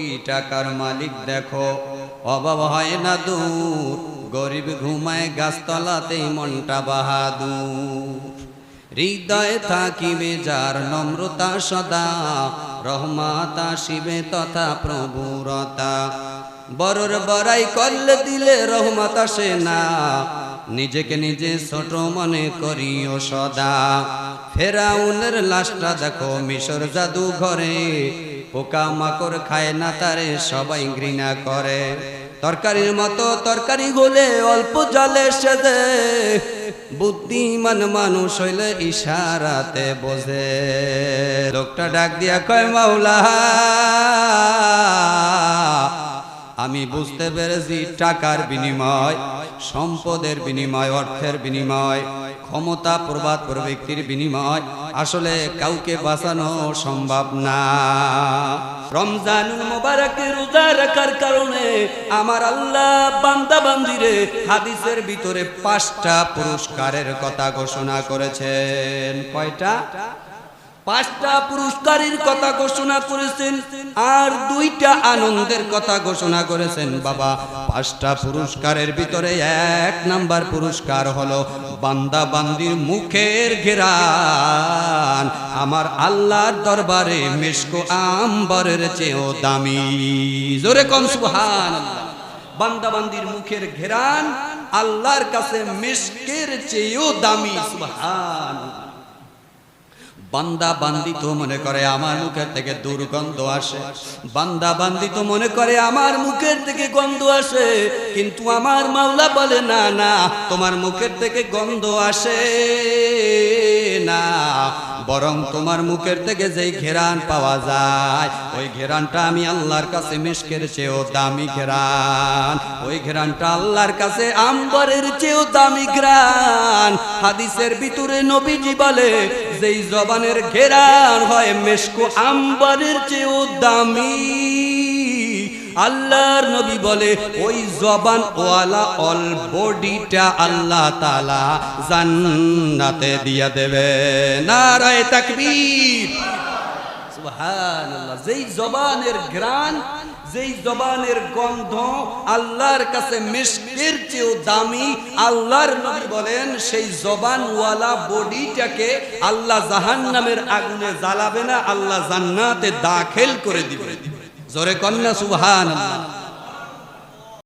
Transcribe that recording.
কোটি টাকার মালিক দেখো। অভাব হয় না দূর, গরিব ঘুমায় গাছতলাতেই মনটা বাহাদুর। হৃদয়ে থাকিবে যার নম্রতা সদা, রহমাতা শিবে তথা প্রভুরতা। বড়র বড়াই করলে দিলে রহমত আসে না নিজেকে নিজে ছোট মনে করিও সদা। ফেরাউনের লাশটা দেখো, মিশর জাদু ঘরে। পোকা মাকড় খায় না তারে, সবাই ঘৃণা করে। তরকারির মতো তরকারি হলে অল্প জলে সেদে বুদ্ধিমান মানুষ হইলে ইশারাতে বোঝে। লোকটা ডাক দিয়া কয়, মাওলা! আমি বুঝতে পেরেছি টাকার বিনিময়, সম্পদের বিনিময়, অর্থের বিনিময়, ক্ষমতা প্রবাদ ব্যক্তির বিনিময়। আসলে কাউকে বাঁচানো সম্ভব না। রমজানুল মোবারকে রোজা রাখার কারণে আমার আল্লাহ বান্দা বান্দিরে হাদিসের ভিতরে পাঁচটা পুরস্কারের কথা ঘোষণা করেছেন। কয়টা? পাঁচটা পুরস্কারের কথা ঘোষণা করেছেন আর দুইটা আনন্দের কথা ঘোষণা করেছেন, বাবা। পাঁচটা পুরস্কারের ভিতরে এক নাম্বার পুরস্কার হলো বান্দা বান্দির মুখের ঘেরান। আমার আল্লাহর দরবারে মেশকো আম্বরের চেয়েও দামি। জোরে কম সুহান বান্দাবান্দির মুখের ঘেরান আল্লাহর কাছে মেশকের চেয়েও দামি সুবহান বান্দা বান্দি তো মনে করে আমার মুখের থেকে দুর্গন্ধ আসে। বান্দা বান্দি তো মনে করে আমার মুখের থেকে গন্ধ আসে। কিন্তু আমার মাওলা বলে, না না, তোমার মুখের থেকে গন্ধ আসে না। বরং তোমার মুখের থেকে যেই ঘেরান পাওয়া যায়, ওই ঘেরানটা আমি আল্লাহর কাছে মিশকের চেয়েও দামি ঘেরান। ওই ঘেরানটা আল্লাহর কাছে আম্বরের চেয়েও দামি ঘেরান। হাদিসের ভিতরে নবীজি বলে, যেই জবানের ঘেরান হয় মেশকো আম্বরের চেয়েও দামি। আল্লাহর নবী বলে, ওই জবান ওয়ালা অল বডিটা আল্লাহ তালা জান্নাতে দিয়া দেবে। নারায় তাকবীর। যেই জবানের গ্রান যেই জবানের গন্ধ আল্লাহর কাছে মিশকের চেয়েও দামি, আল্লাহর নবী বলেন, সেই জবানওয়ালা বডিটাকে আল্লাহ জাহান্নামের আগুনে জ্বালাবে না, আল্লাহ জান্নাতে দাখিল করে দিবে। জোরে কন্যা সুবহান